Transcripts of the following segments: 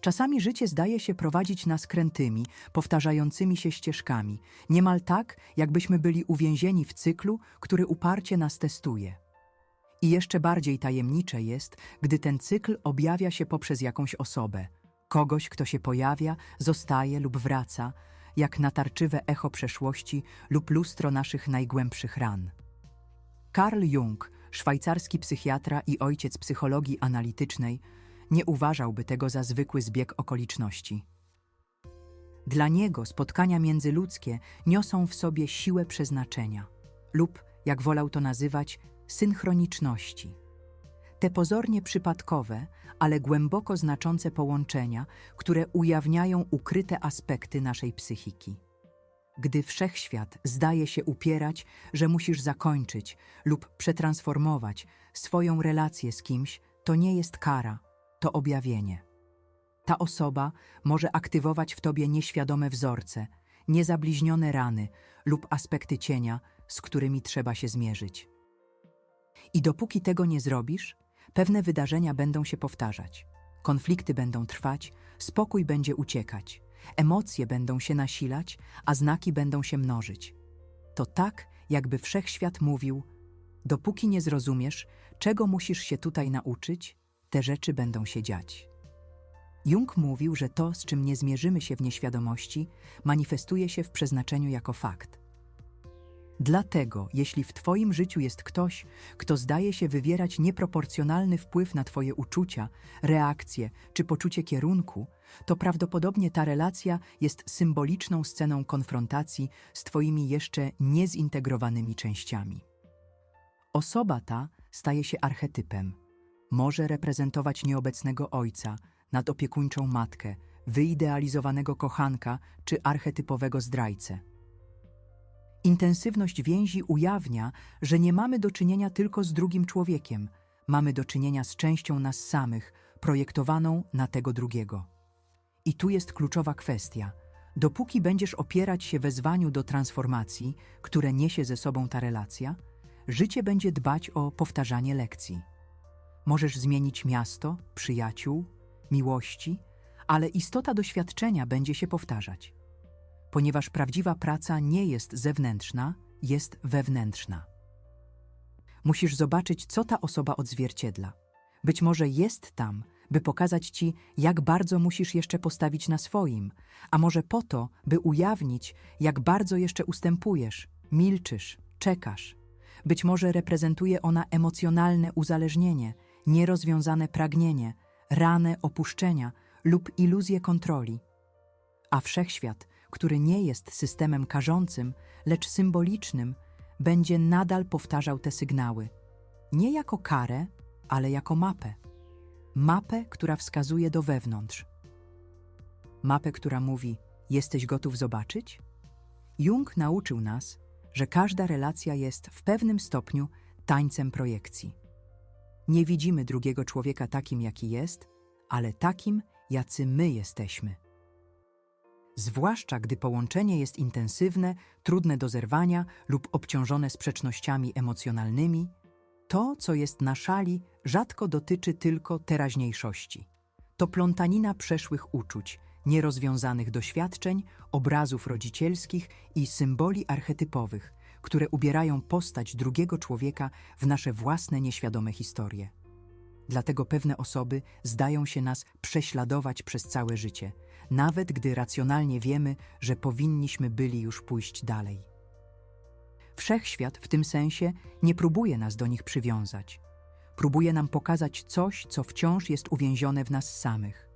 Czasami życie zdaje się prowadzić nas krętymi, powtarzającymi się ścieżkami, niemal tak, jakbyśmy byli uwięzieni w cyklu, który uparcie nas testuje. I jeszcze bardziej tajemnicze jest, gdy ten cykl objawia się poprzez jakąś osobę, kogoś, kto się pojawia, zostaje lub wraca, jak natarczywe echo przeszłości lub lustro naszych najgłębszych ran. Carl Jung, szwajcarski psychiatra i ojciec psychologii analitycznej, nie uważałby tego za zwykły zbieg okoliczności. Dla niego spotkania międzyludzkie niosą w sobie siłę przeznaczenia lub, jak wolał to nazywać, synchroniczności. Te pozornie przypadkowe, ale głęboko znaczące połączenia, które ujawniają ukryte aspekty naszej psychiki. Gdy wszechświat zdaje się upierać, że musisz zakończyć lub przetransformować swoją relację z kimś, to nie jest kara, to objawienie. Ta osoba może aktywować w tobie nieświadome wzorce, niezabliźnione rany lub aspekty cienia, z którymi trzeba się zmierzyć. I dopóki tego nie zrobisz, pewne wydarzenia będą się powtarzać. Konflikty będą trwać, spokój będzie uciekać, emocje będą się nasilać, a znaki będą się mnożyć. To tak, jakby wszechświat mówił: Dopóki nie zrozumiesz, czego musisz się tutaj nauczyć, te rzeczy będą się dziać. Jung mówił, że to, z czym nie zmierzymy się w nieświadomości, manifestuje się w przeznaczeniu jako fakt. Dlatego, jeśli w Twoim życiu jest ktoś, kto zdaje się wywierać nieproporcjonalny wpływ na Twoje uczucia, reakcje czy poczucie kierunku, to prawdopodobnie ta relacja jest symboliczną sceną konfrontacji z Twoimi jeszcze niezintegrowanymi częściami. Osoba ta staje się archetypem. Może reprezentować nieobecnego ojca, nadopiekuńczą matkę, wyidealizowanego kochanka czy archetypowego zdrajcę. Intensywność więzi ujawnia, że nie mamy do czynienia tylko z drugim człowiekiem, mamy do czynienia z częścią nas samych, projektowaną na tego drugiego. I tu jest kluczowa kwestia. Dopóki będziesz opierać się wezwaniu do transformacji, które niesie ze sobą ta relacja, życie będzie dbać o powtarzanie lekcji. Możesz zmienić miasto, przyjaciół, miłości, ale istota doświadczenia będzie się powtarzać ponieważ prawdziwa praca nie jest zewnętrzna, jest wewnętrzna. Musisz zobaczyć, co ta osoba odzwierciedla. Być może jest tam, by pokazać ci, jak bardzo musisz jeszcze postawić na swoim, a może po to, by ujawnić, jak bardzo jeszcze ustępujesz, milczysz, czekasz. Być może reprezentuje ona emocjonalne uzależnienie, nierozwiązane pragnienie, ranę opuszczenia lub iluzję kontroli. A wszechświat który nie jest systemem karzącym, lecz symbolicznym, będzie nadal powtarzał te sygnały. Nie jako karę, ale jako mapę. Mapę, która wskazuje do wewnątrz. Mapę, która mówi: Jesteś gotów zobaczyć? Jung nauczył nas, że każda relacja jest w pewnym stopniu tańcem projekcji. Nie widzimy drugiego człowieka takim, jaki jest, ale takim, jacy my jesteśmy zwłaszcza gdy połączenie jest intensywne, trudne do zerwania lub obciążone sprzecznościami emocjonalnymi, to, co jest na szali, rzadko dotyczy tylko teraźniejszości. To plątanina przeszłych uczuć, nierozwiązanych doświadczeń, obrazów rodzicielskich i symboli archetypowych, które ubierają postać drugiego człowieka w nasze własne nieświadome historie. Dlatego pewne osoby zdają się nas prześladować przez całe życie, nawet gdy racjonalnie wiemy, że powinniśmy byli już pójść dalej. Wszechświat w tym sensie nie próbuje nas do nich przywiązać. Próbuje nam pokazać coś, co wciąż jest uwięzione w nas samych.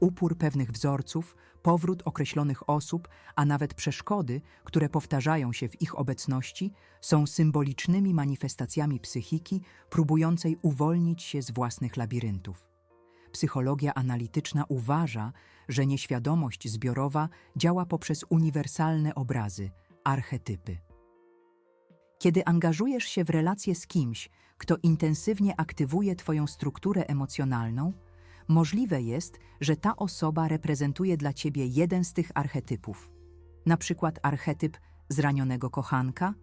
Upór pewnych wzorców, powrót określonych osób, a nawet przeszkody, które powtarzają się w ich obecności, są symbolicznymi manifestacjami psychiki próbującej uwolnić się z własnych labiryntów. Psychologia analityczna uważa, że nieświadomość zbiorowa działa poprzez uniwersalne obrazy, archetypy. Kiedy angażujesz się w relację z kimś, kto intensywnie aktywuje Twoją strukturę emocjonalną, możliwe jest, że ta osoba reprezentuje dla Ciebie jeden z tych archetypów, na przykład archetyp zranionego kochanka,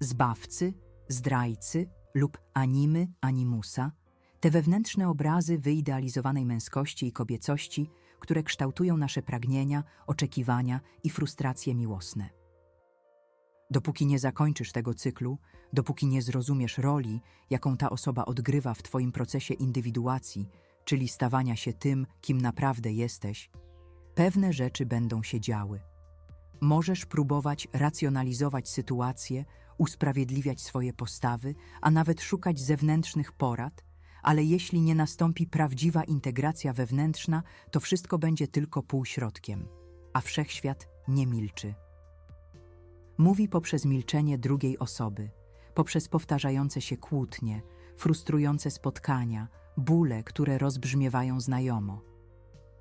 zbawcy, zdrajcy lub animy, animusa, te wewnętrzne obrazy wyidealizowanej męskości i kobiecości, które kształtują nasze pragnienia, oczekiwania i frustracje miłosne. Dopóki nie zakończysz tego cyklu, dopóki nie zrozumiesz roli, jaką ta osoba odgrywa w Twoim procesie indywiduacji, czyli stawania się tym, kim naprawdę jesteś, pewne rzeczy będą się działy. Możesz próbować racjonalizować sytuację, usprawiedliwiać swoje postawy, a nawet szukać zewnętrznych porad, ale jeśli nie nastąpi prawdziwa integracja wewnętrzna, to wszystko będzie tylko półśrodkiem, a wszechświat nie milczy. Mówi poprzez milczenie drugiej osoby, poprzez powtarzające się kłótnie, frustrujące spotkania, bóle, które rozbrzmiewają znajomo.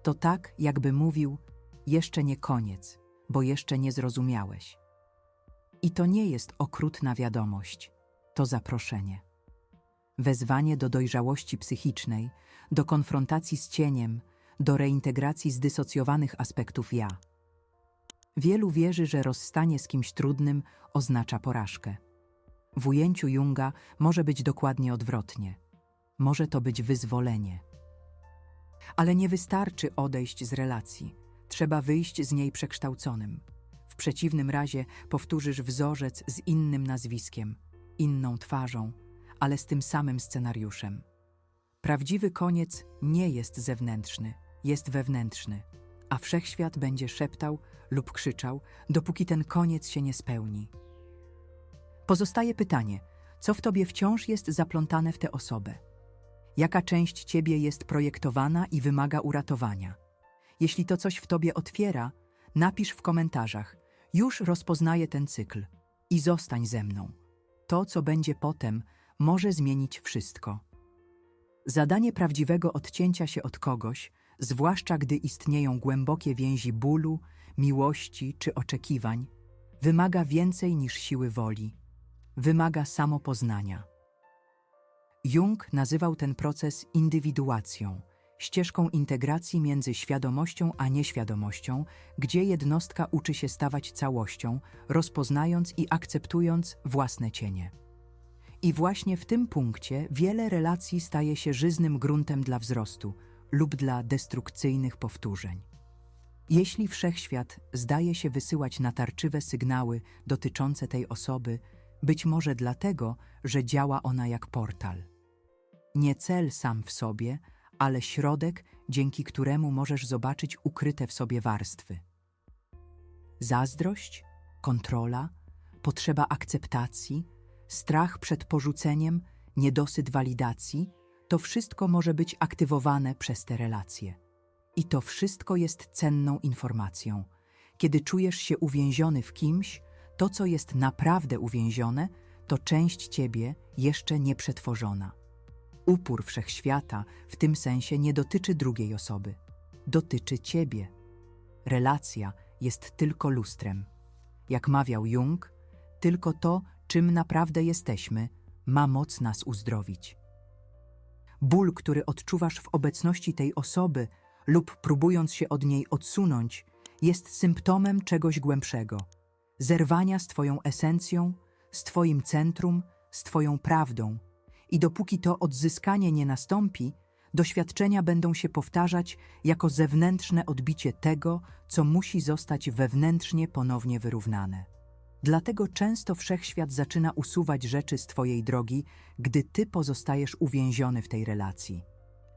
To tak, jakby mówił: Jeszcze nie koniec, bo jeszcze nie zrozumiałeś. I to nie jest okrutna wiadomość, to zaproszenie. Wezwanie do dojrzałości psychicznej, do konfrontacji z cieniem, do reintegracji zdysocjowanych aspektów ja. Wielu wierzy, że rozstanie z kimś trudnym oznacza porażkę. W ujęciu Junga może być dokładnie odwrotnie. Może to być wyzwolenie. Ale nie wystarczy odejść z relacji. Trzeba wyjść z niej przekształconym. W przeciwnym razie powtórzysz wzorzec z innym nazwiskiem, inną twarzą, ale z tym samym scenariuszem. Prawdziwy koniec nie jest zewnętrzny, jest wewnętrzny, a wszechświat będzie szeptał lub krzyczał, dopóki ten koniec się nie spełni. Pozostaje pytanie, co w tobie wciąż jest zaplątane w tę osobę? Jaka część ciebie jest projektowana i wymaga uratowania? Jeśli to coś w tobie otwiera, napisz w komentarzach: Już rozpoznaję ten cykl i zostań ze mną. To, co będzie potem, może zmienić wszystko. Zadanie prawdziwego odcięcia się od kogoś, zwłaszcza gdy istnieją głębokie więzi bólu, miłości czy oczekiwań, wymaga więcej niż siły woli. Wymaga samopoznania. Jung nazywał ten proces indywiduacją, ścieżką integracji między świadomością a nieświadomością, gdzie jednostka uczy się stawać całością, rozpoznając i akceptując własne cienie. I właśnie w tym punkcie wiele relacji staje się żyznym gruntem dla wzrostu lub dla destrukcyjnych powtórzeń. Jeśli wszechświat zdaje się wysyłać natarczywe sygnały dotyczące tej osoby, być może dlatego, że działa ona jak portal. Nie cel sam w sobie, ale środek, dzięki któremu możesz zobaczyć ukryte w sobie warstwy. Zazdrość, kontrola, potrzeba akceptacji, strach przed porzuceniem, niedosyt walidacji to wszystko może być aktywowane przez te relacje. I to wszystko jest cenną informacją. Kiedy czujesz się uwięziony w kimś, to, co jest naprawdę uwięzione, to część ciebie jeszcze nieprzetworzona. Upór wszechświata w tym sensie nie dotyczy drugiej osoby, dotyczy ciebie. Relacja jest tylko lustrem. Jak mawiał Jung, tylko to, czym naprawdę jesteśmy, ma moc nas uzdrowić. Ból, który odczuwasz w obecności tej osoby lub próbując się od niej odsunąć, jest symptomem czegoś głębszego zerwania z Twoją esencją, z Twoim centrum, z Twoją prawdą. I dopóki to odzyskanie nie nastąpi, doświadczenia będą się powtarzać jako zewnętrzne odbicie tego, co musi zostać wewnętrznie ponownie wyrównane. Dlatego często wszechświat zaczyna usuwać rzeczy z Twojej drogi, gdy Ty pozostajesz uwięziony w tej relacji.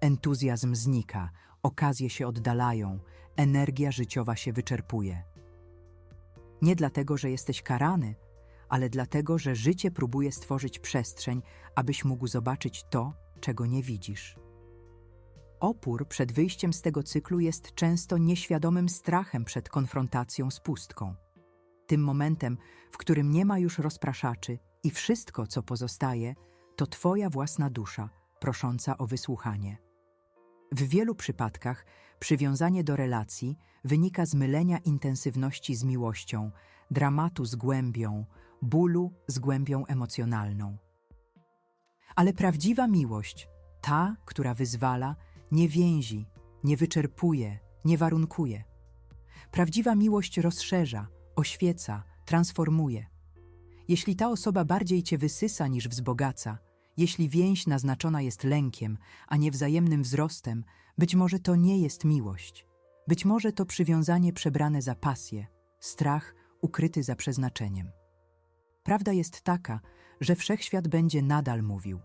Entuzjazm znika, okazje się oddalają, energia życiowa się wyczerpuje. Nie dlatego, że jesteś karany, ale dlatego, że życie próbuje stworzyć przestrzeń, abyś mógł zobaczyć to, czego nie widzisz. Opór przed wyjściem z tego cyklu jest często nieświadomym strachem przed konfrontacją z pustką. Tym momentem, w którym nie ma już rozpraszaczy i wszystko, co pozostaje, to Twoja własna dusza, prosząca o wysłuchanie. W wielu przypadkach przywiązanie do relacji wynika z mylenia intensywności z miłością, dramatu z głębią, bólu z głębią emocjonalną. Ale prawdziwa miłość, ta, która wyzwala, nie więzi, nie wyczerpuje, nie warunkuje. Prawdziwa miłość rozszerza, oświeca, transformuje. Jeśli ta osoba bardziej cię wysysa niż wzbogaca, jeśli więź naznaczona jest lękiem, a nie wzajemnym wzrostem, być może to nie jest miłość. Być może to przywiązanie przebrane za pasję, strach ukryty za przeznaczeniem. Prawda jest taka, że wszechświat będzie nadal mówił.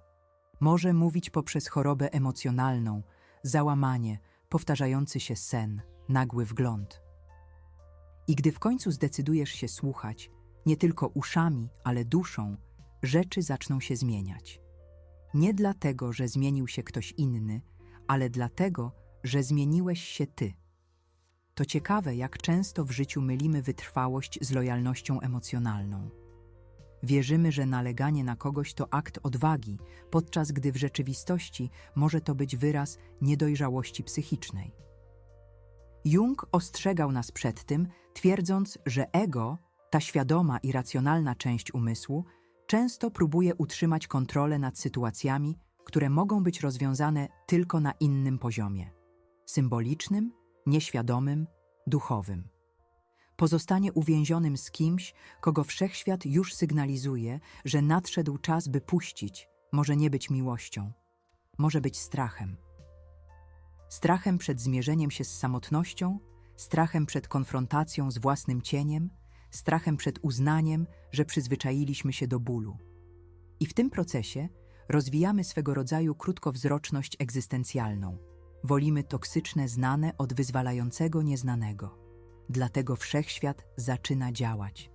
Może mówić poprzez chorobę emocjonalną, załamanie, powtarzający się sen, nagły wgląd. I gdy w końcu zdecydujesz się słuchać, nie tylko uszami, ale duszą, rzeczy zaczną się zmieniać. Nie dlatego, że zmienił się ktoś inny, ale dlatego, że zmieniłeś się ty. To ciekawe, jak często w życiu mylimy wytrwałość z lojalnością emocjonalną. Wierzymy, że naleganie na kogoś to akt odwagi, podczas gdy w rzeczywistości może to być wyraz niedojrzałości psychicznej. Jung ostrzegał nas przed tym, twierdząc, że ego, ta świadoma i racjonalna część umysłu, często próbuje utrzymać kontrolę nad sytuacjami, które mogą być rozwiązane tylko na innym poziomie symbolicznym, nieświadomym, duchowym. Pozostanie uwięzionym z kimś, kogo wszechświat już sygnalizuje, że nadszedł czas, by puścić, może nie być miłością, może być strachem. Strachem przed zmierzeniem się z samotnością, strachem przed konfrontacją z własnym cieniem, strachem przed uznaniem, że przyzwyczailiśmy się do bólu. I w tym procesie rozwijamy swego rodzaju krótkowzroczność egzystencjalną. Wolimy toksyczne znane od wyzwalającego nieznanego. Dlatego wszechświat zaczyna działać.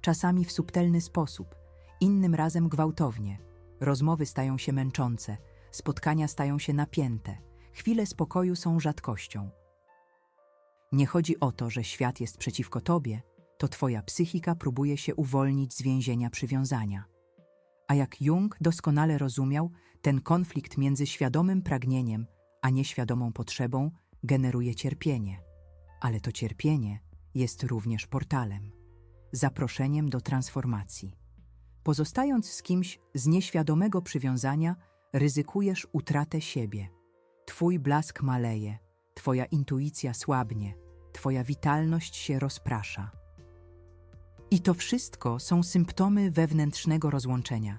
Czasami w subtelny sposób, innym razem gwałtownie. Rozmowy stają się męczące, spotkania stają się napięte, chwile spokoju są rzadkością. Nie chodzi o to, że świat jest przeciwko tobie, to twoja psychika próbuje się uwolnić z więzienia przywiązania. A jak Jung doskonale rozumiał, ten konflikt między świadomym pragnieniem a nieświadomą potrzebą generuje cierpienie. Ale to cierpienie jest również portalem, zaproszeniem do transformacji. Pozostając z kimś z nieświadomego przywiązania, ryzykujesz utratę siebie. Twój blask maleje, twoja intuicja słabnie, twoja witalność się rozprasza. I to wszystko są symptomy wewnętrznego rozłączenia,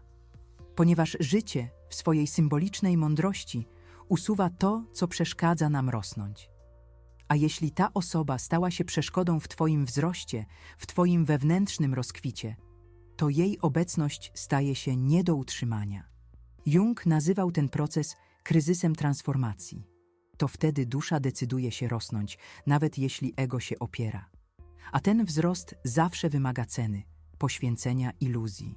ponieważ życie w swojej symbolicznej mądrości usuwa to, co przeszkadza nam rosnąć. A jeśli ta osoba stała się przeszkodą w Twoim wzroście, w Twoim wewnętrznym rozkwicie, to jej obecność staje się nie do utrzymania. Jung nazywał ten proces kryzysem transformacji. To wtedy dusza decyduje się rosnąć, nawet jeśli ego się opiera. A ten wzrost zawsze wymaga ceny, poświęcenia iluzji.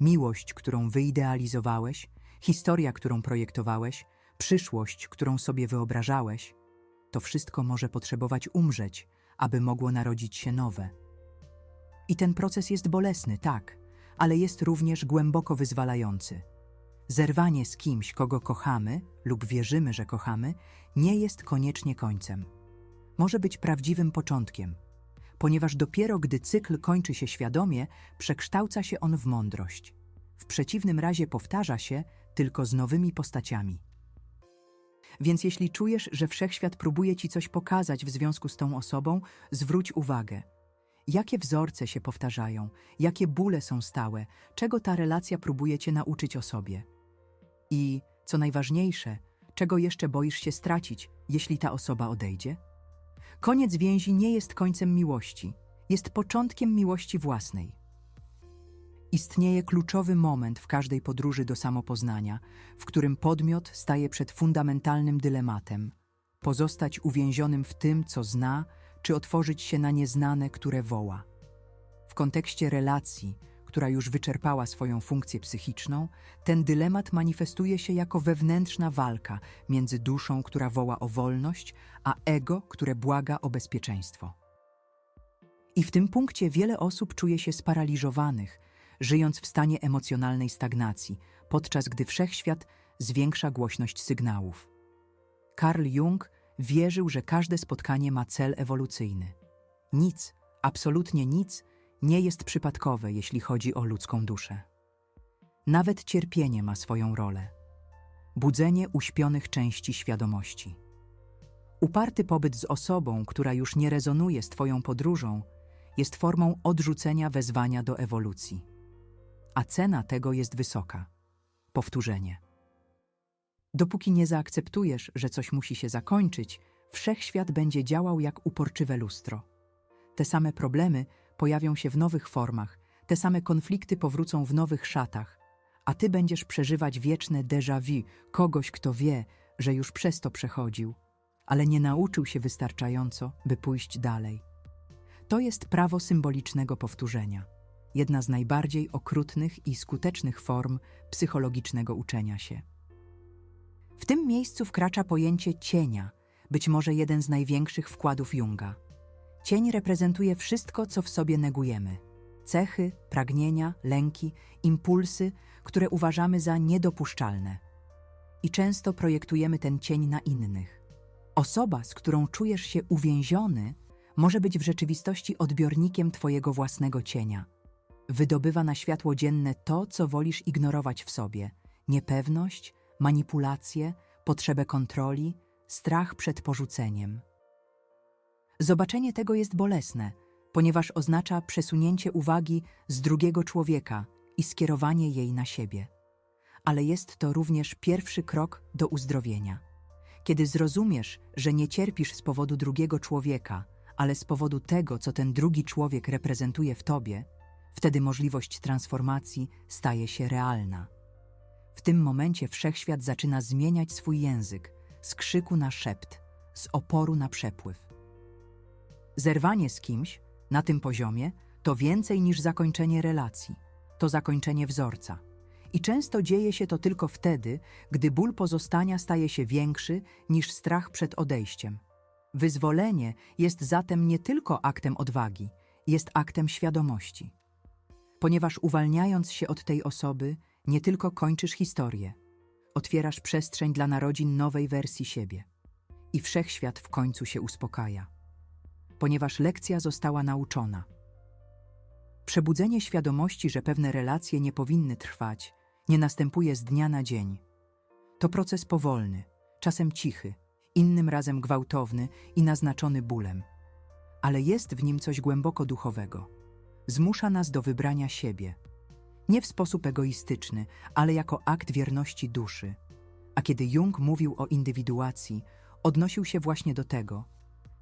Miłość, którą wyidealizowałeś, historia, którą projektowałeś, przyszłość, którą sobie wyobrażałeś, to wszystko może potrzebować umrzeć, aby mogło narodzić się nowe. I ten proces jest bolesny, tak, ale jest również głęboko wyzwalający. Zerwanie z kimś, kogo kochamy lub wierzymy, że kochamy, nie jest koniecznie końcem. Może być prawdziwym początkiem, ponieważ dopiero gdy cykl kończy się świadomie, przekształca się on w mądrość. W przeciwnym razie powtarza się tylko z nowymi postaciami. Więc jeśli czujesz, że wszechświat próbuje ci coś pokazać w związku z tą osobą, zwróć uwagę. Jakie wzorce się powtarzają, jakie bóle są stałe, czego ta relacja próbuje cię nauczyć o sobie. I, co najważniejsze, czego jeszcze boisz się stracić, jeśli ta osoba odejdzie? Koniec więzi nie jest końcem miłości, jest początkiem miłości własnej. Istnieje kluczowy moment w każdej podróży do samopoznania, w którym podmiot staje przed fundamentalnym dylematem: pozostać uwięzionym w tym, co zna, czy otworzyć się na nieznane, które woła. W kontekście relacji, która już wyczerpała swoją funkcję psychiczną, ten dylemat manifestuje się jako wewnętrzna walka między duszą, która woła o wolność, a ego, które błaga o bezpieczeństwo. I w tym punkcie wiele osób czuje się sparaliżowanych, żyjąc w stanie emocjonalnej stagnacji, podczas gdy wszechświat zwiększa głośność sygnałów. Carl Jung wierzył, że każde spotkanie ma cel ewolucyjny. Nic, absolutnie nic, nie jest przypadkowe, jeśli chodzi o ludzką duszę. Nawet cierpienie ma swoją rolę. Budzenie uśpionych części świadomości. Uparty pobyt z osobą, która już nie rezonuje z Twoją podróżą, jest formą odrzucenia wezwania do ewolucji a cena tego jest wysoka. Powtórzenie. Dopóki nie zaakceptujesz, że coś musi się zakończyć, Wszechświat będzie działał jak uporczywe lustro. Te same problemy pojawią się w nowych formach, te same konflikty powrócą w nowych szatach, a ty będziesz przeżywać wieczne déjà vu kogoś, kto wie, że już przez to przechodził, ale nie nauczył się wystarczająco, by pójść dalej. To jest prawo symbolicznego powtórzenia, jedna z najbardziej okrutnych i skutecznych form psychologicznego uczenia się. W tym miejscu wkracza pojęcie cienia, być może jeden z największych wkładów Junga. Cień reprezentuje wszystko, co w sobie negujemy: cechy, pragnienia, lęki, impulsy, które uważamy za niedopuszczalne. I często projektujemy ten cień na innych. Osoba, z którą czujesz się uwięziony, może być w rzeczywistości odbiornikiem Twojego własnego cienia. Wydobywa na światło dzienne to, co wolisz ignorować w sobie: niepewność, manipulacje, potrzebę kontroli, strach przed porzuceniem. Zobaczenie tego jest bolesne, ponieważ oznacza przesunięcie uwagi z drugiego człowieka i skierowanie jej na siebie. Ale jest to również pierwszy krok do uzdrowienia. Kiedy zrozumiesz, że nie cierpisz z powodu drugiego człowieka, ale z powodu tego, co ten drugi człowiek reprezentuje w tobie, wtedy możliwość transformacji staje się realna. W tym momencie wszechświat zaczyna zmieniać swój język z krzyku na szept, z oporu na przepływ. Zerwanie z kimś na tym poziomie to więcej niż zakończenie relacji, to zakończenie wzorca. I często dzieje się to tylko wtedy, gdy ból pozostania staje się większy niż strach przed odejściem. Wyzwolenie jest zatem nie tylko aktem odwagi, jest aktem świadomości. Ponieważ uwalniając się od tej osoby, nie tylko kończysz historię, otwierasz przestrzeń dla narodzin nowej wersji siebie. I wszechświat w końcu się uspokaja, ponieważ lekcja została nauczona. Przebudzenie świadomości, że pewne relacje nie powinny trwać, nie następuje z dnia na dzień. To proces powolny, czasem cichy, innym razem gwałtowny i naznaczony bólem. Ale jest w nim coś głęboko duchowego. Zmusza nas do wybrania siebie. Nie w sposób egoistyczny, ale jako akt wierności duszy. A kiedy Jung mówił o indywiduacji, odnosił się właśnie do tego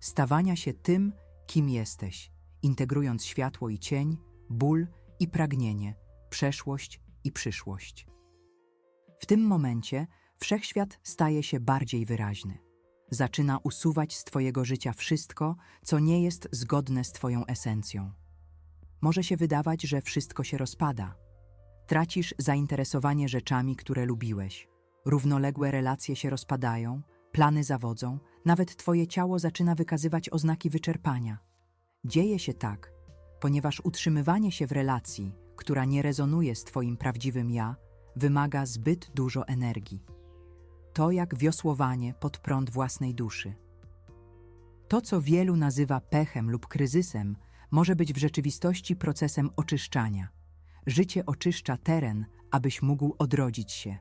stawania się tym, kim jesteś, integrując światło i cień, ból i pragnienie, przeszłość i przyszłość. W tym momencie wszechświat staje się bardziej wyraźny. Zaczyna usuwać z Twojego życia wszystko, co nie jest zgodne z Twoją esencją. Może się wydawać, że wszystko się rozpada. Tracisz zainteresowanie rzeczami, które lubiłeś. Równoległe relacje się rozpadają, plany zawodzą, nawet Twoje ciało zaczyna wykazywać oznaki wyczerpania. Dzieje się tak, ponieważ utrzymywanie się w relacji, która nie rezonuje z Twoim prawdziwym ja, wymaga zbyt dużo energii. To jak wiosłowanie pod prąd własnej duszy. To, co wielu nazywa pechem lub kryzysem, może być w rzeczywistości procesem oczyszczania. Życie oczyszcza teren, abyś mógł odrodzić się.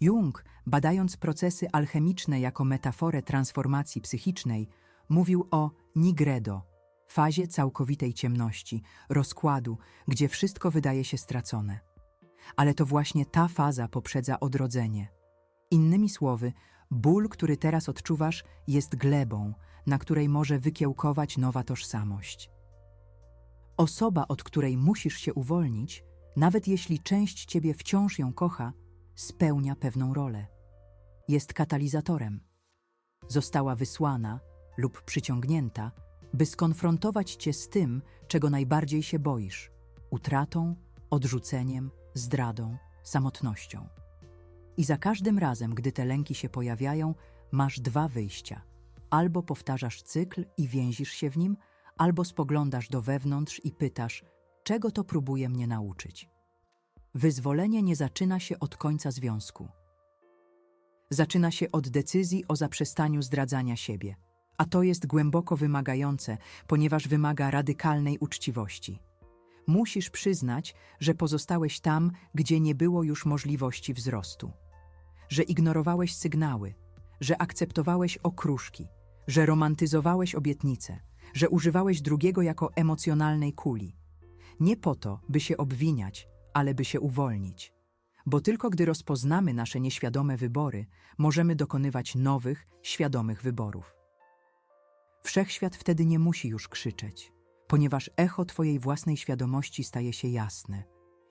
Jung, badając procesy alchemiczne jako metaforę transformacji psychicznej, mówił o nigredo, fazie całkowitej ciemności, rozkładu, gdzie wszystko wydaje się stracone. Ale to właśnie ta faza poprzedza odrodzenie. Innymi słowy, ból, który teraz odczuwasz, jest glebą, na której może wykiełkować nowa tożsamość. Osoba, od której musisz się uwolnić, nawet jeśli część ciebie wciąż ją kocha, spełnia pewną rolę. Jest katalizatorem. Została wysłana lub przyciągnięta, by skonfrontować cię z tym, czego najbardziej się boisz utratą, odrzuceniem, zdradą, samotnością. I za każdym razem, gdy te lęki się pojawiają, masz dwa wyjścia. Albo powtarzasz cykl i więzisz się w nim, albo spoglądasz do wewnątrz i pytasz, czego to próbuje mnie nauczyć. Wyzwolenie nie zaczyna się od końca związku. Zaczyna się od decyzji o zaprzestaniu zdradzania siebie, a to jest głęboko wymagające, ponieważ wymaga radykalnej uczciwości. Musisz przyznać, że pozostałeś tam, gdzie nie było już możliwości wzrostu, że ignorowałeś sygnały, że akceptowałeś okruszki, że romantyzowałeś obietnice, że używałeś drugiego jako emocjonalnej kuli. Nie po to, by się obwiniać, ale by się uwolnić. Bo tylko gdy rozpoznamy nasze nieświadome wybory, możemy dokonywać nowych, świadomych wyborów. Wszechświat wtedy nie musi już krzyczeć, ponieważ echo Twojej własnej świadomości staje się jasne.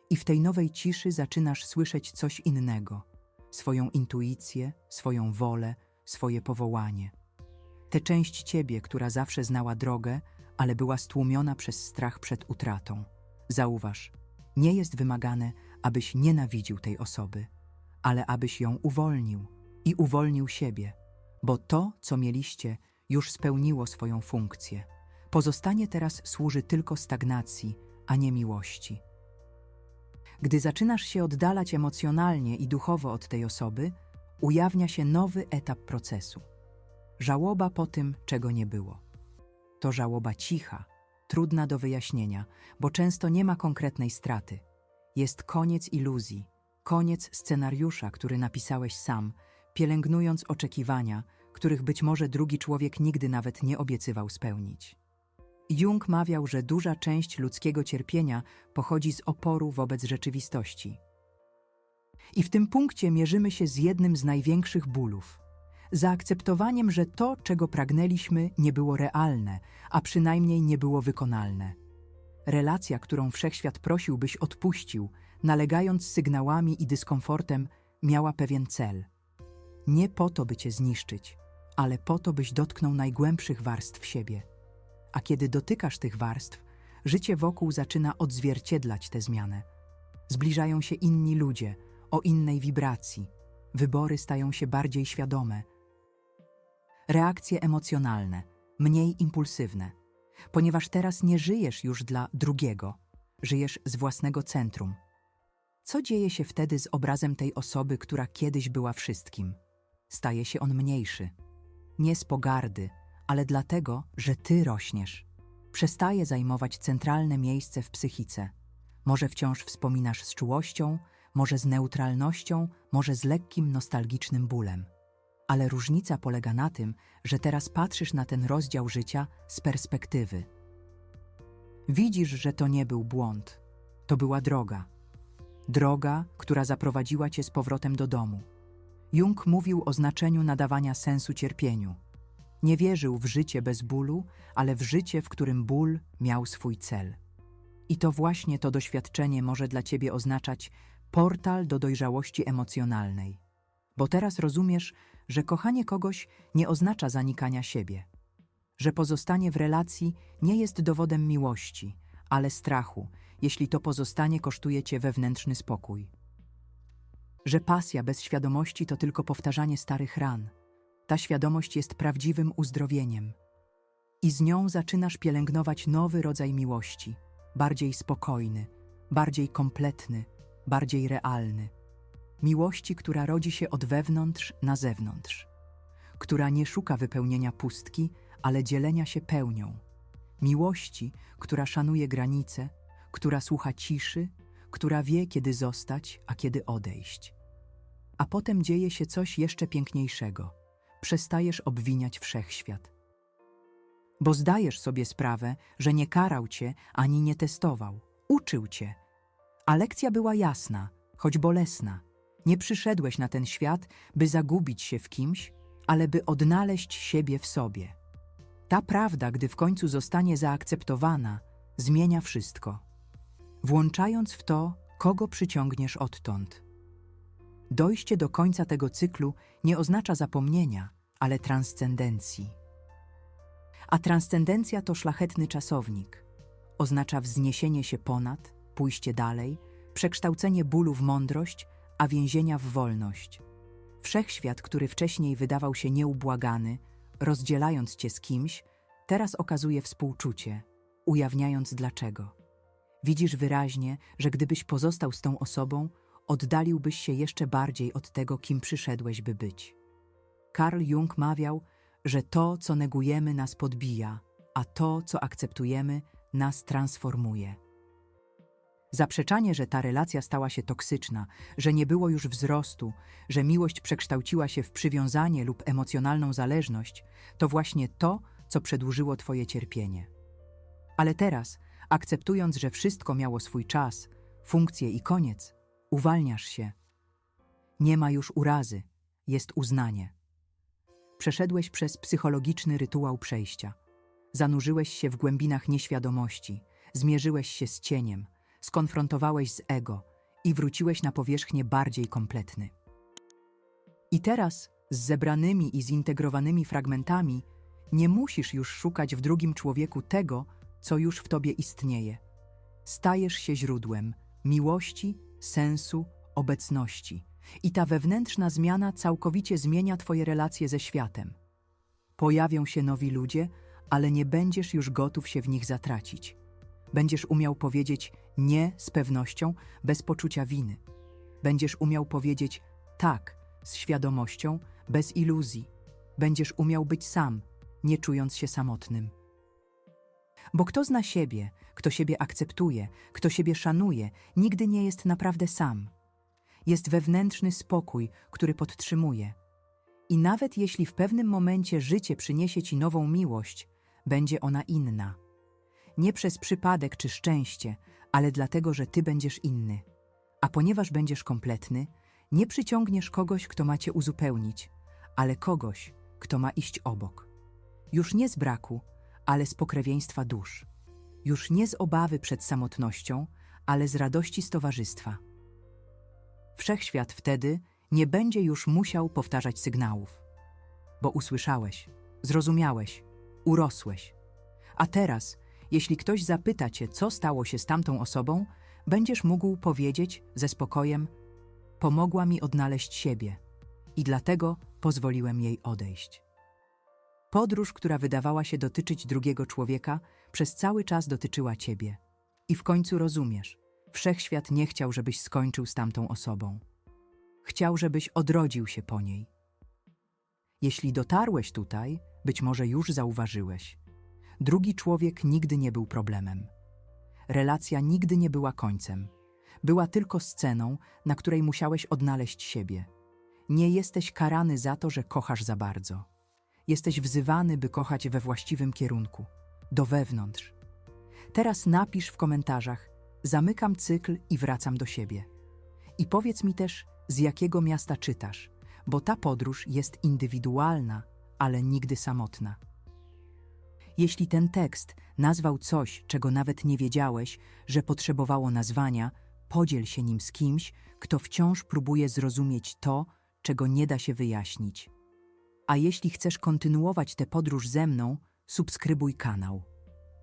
I w tej nowej ciszy zaczynasz słyszeć coś innego swoją intuicję, swoją wolę, swoje powołanie. Tę część Ciebie, która zawsze znała drogę, ale była stłumiona przez strach przed utratą. Zauważ, nie jest wymagane, abyś nienawidził tej osoby, ale abyś ją uwolnił i uwolnił siebie, bo to, co mieliście, już spełniło swoją funkcję. Pozostanie teraz służy tylko stagnacji, a nie miłości. Gdy zaczynasz się oddalać emocjonalnie i duchowo od tej osoby, ujawnia się nowy etap procesu. Żałoba po tym, czego nie było. To żałoba cicha, trudna do wyjaśnienia, bo często nie ma konkretnej straty. Jest koniec iluzji, koniec scenariusza, który napisałeś sam, pielęgnując oczekiwania, których być może drugi człowiek nigdy nawet nie obiecywał spełnić. Jung mawiał, że duża część ludzkiego cierpienia pochodzi z oporu wobec rzeczywistości. I w tym punkcie mierzymy się z jednym z największych bólów zaakceptowaniem, że to, czego pragnęliśmy, nie było realne, a przynajmniej nie było wykonalne. Relacja, którą wszechświat prosił, byś odpuścił, nalegając sygnałami i dyskomfortem, miała pewien cel. Nie po to, by cię zniszczyć, ale po to, byś dotknął najgłębszych warstw siebie. A kiedy dotykasz tych warstw, życie wokół zaczyna odzwierciedlać tę zmianę. Zbliżają się inni ludzie, o innej wibracji. Wybory stają się bardziej świadome. Reakcje emocjonalne, mniej impulsywne, ponieważ teraz nie żyjesz już dla drugiego, żyjesz z własnego centrum. Co dzieje się wtedy z obrazem tej osoby, która kiedyś była wszystkim? Staje się on mniejszy. Nie z pogardy, ale dlatego, że ty rośniesz. Przestaje zajmować centralne miejsce w psychice. Może wciąż wspominasz z czułością, może z neutralnością, może z lekkim nostalgicznym bólem. Ale różnica polega na tym, że teraz patrzysz na ten rozdział życia z perspektywy. Widzisz, że to nie był błąd, to była droga. Droga, która zaprowadziła cię z powrotem do domu. Jung mówił o znaczeniu nadawania sensu cierpieniu. Nie wierzył w życie bez bólu, ale w życie, w którym ból miał swój cel. I to właśnie to doświadczenie może dla ciebie oznaczać portal do dojrzałości emocjonalnej. Bo teraz rozumiesz, że kochanie kogoś nie oznacza zanikania siebie, że pozostanie w relacji nie jest dowodem miłości, ale strachu, jeśli to pozostanie kosztuje cię wewnętrzny spokój. Że pasja bez świadomości to tylko powtarzanie starych ran. Ta świadomość jest prawdziwym uzdrowieniem. I z nią zaczynasz pielęgnować nowy rodzaj miłości, bardziej spokojny, bardziej kompletny, bardziej realny miłości, która rodzi się od wewnątrz na zewnątrz, która nie szuka wypełnienia pustki, ale dzielenia się pełnią, miłości, która szanuje granice, która słucha ciszy, która wie, kiedy zostać, a kiedy odejść. A potem dzieje się coś jeszcze piękniejszego. Przestajesz obwiniać wszechświat. Bo zdajesz sobie sprawę, że nie karał cię ani nie testował, uczył cię. A lekcja była jasna, choć bolesna. Nie przyszedłeś na ten świat, by zagubić się w kimś, ale by odnaleźć siebie w sobie. Ta prawda, gdy w końcu zostanie zaakceptowana, zmienia wszystko, włączając w to, kogo przyciągniesz odtąd. Dojście do końca tego cyklu nie oznacza zapomnienia, ale transcendencji. A transcendencja to szlachetny czasownik. Oznacza wzniesienie się ponad, pójście dalej, przekształcenie bólu w mądrość, a więzienia w wolność. Wszechświat, który wcześniej wydawał się nieubłagany, rozdzielając cię z kimś, teraz okazuje współczucie, ujawniając dlaczego. Widzisz wyraźnie, że gdybyś pozostał z tą osobą, oddaliłbyś się jeszcze bardziej od tego, kim przyszedłeś, by być. Karl Jung mawiał, że to, co negujemy, nas podbija, a to, co akceptujemy, nas transformuje. Zaprzeczanie, że ta relacja stała się toksyczna, że nie było już wzrostu, że miłość przekształciła się w przywiązanie lub emocjonalną zależność, to właśnie to, co przedłużyło Twoje cierpienie. Ale teraz, akceptując, że wszystko miało swój czas, funkcję i koniec, uwalniasz się. Nie ma już urazy, jest uznanie. Przeszedłeś przez psychologiczny rytuał przejścia. Zanurzyłeś się w głębinach nieświadomości, zmierzyłeś się z cieniem, skonfrontowałeś z ego i wróciłeś na powierzchnię bardziej kompletny. I teraz, z zebranymi i zintegrowanymi fragmentami, nie musisz już szukać w drugim człowieku tego, co już w tobie istnieje. Stajesz się źródłem miłości, sensu, obecności. I ta wewnętrzna zmiana całkowicie zmienia Twoje relacje ze światem. Pojawią się nowi ludzie, ale nie będziesz już gotów się w nich zatracić. Będziesz umiał powiedzieć nie z pewnością, bez poczucia winy. Będziesz umiał powiedzieć tak z świadomością, bez iluzji. Będziesz umiał być sam, nie czując się samotnym. Bo kto zna siebie, kto siebie akceptuje, kto siebie szanuje, nigdy nie jest naprawdę sam. Jest wewnętrzny spokój, który podtrzymuje. I nawet jeśli w pewnym momencie życie przyniesie ci nową miłość, będzie ona inna. Nie przez przypadek czy szczęście, ale dlatego, że ty będziesz inny. A ponieważ będziesz kompletny, nie przyciągniesz kogoś, kto ma cię uzupełnić, ale kogoś, kto ma iść obok. Już nie z braku, ale z pokrewieństwa dusz. Już nie z obawy przed samotnością, ale z radości z towarzystwa. Wszechświat wtedy nie będzie już musiał powtarzać sygnałów, bo usłyszałeś, zrozumiałeś, urosłeś. A teraz, jeśli ktoś zapyta cię, co stało się z tamtą osobą, będziesz mógł powiedzieć ze spokojem: Pomogła mi odnaleźć siebie i dlatego pozwoliłem jej odejść. Podróż, która wydawała się dotyczyć drugiego człowieka, przez cały czas dotyczyła ciebie. I w końcu rozumiesz, wszechświat nie chciał, żebyś skończył z tamtą osobą. Chciał, żebyś odrodził się po niej. Jeśli dotarłeś tutaj, być może już zauważyłeś. Drugi człowiek nigdy nie był problemem. Relacja nigdy nie była końcem. Była tylko sceną, na której musiałeś odnaleźć siebie. Nie jesteś karany za to, że kochasz za bardzo. Jesteś wzywany, by kochać we właściwym kierunku, do wewnątrz. Teraz napisz w komentarzach: Zamykam cykl i wracam do siebie. I powiedz mi też, z jakiego miasta czytasz, bo ta podróż jest indywidualna, ale nigdy samotna. Jeśli ten tekst nazwał coś, czego nawet nie wiedziałeś, że potrzebowało nazwania, podziel się nim z kimś, kto wciąż próbuje zrozumieć to, czego nie da się wyjaśnić. A jeśli chcesz kontynuować tę podróż ze mną, subskrybuj kanał.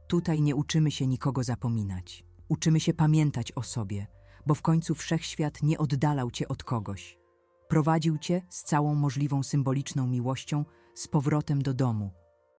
Tutaj nie uczymy się nikogo zapominać. Uczymy się pamiętać o sobie, bo w końcu wszechświat nie oddalał cię od kogoś. Prowadził cię z całą możliwą symboliczną miłością z powrotem do domu,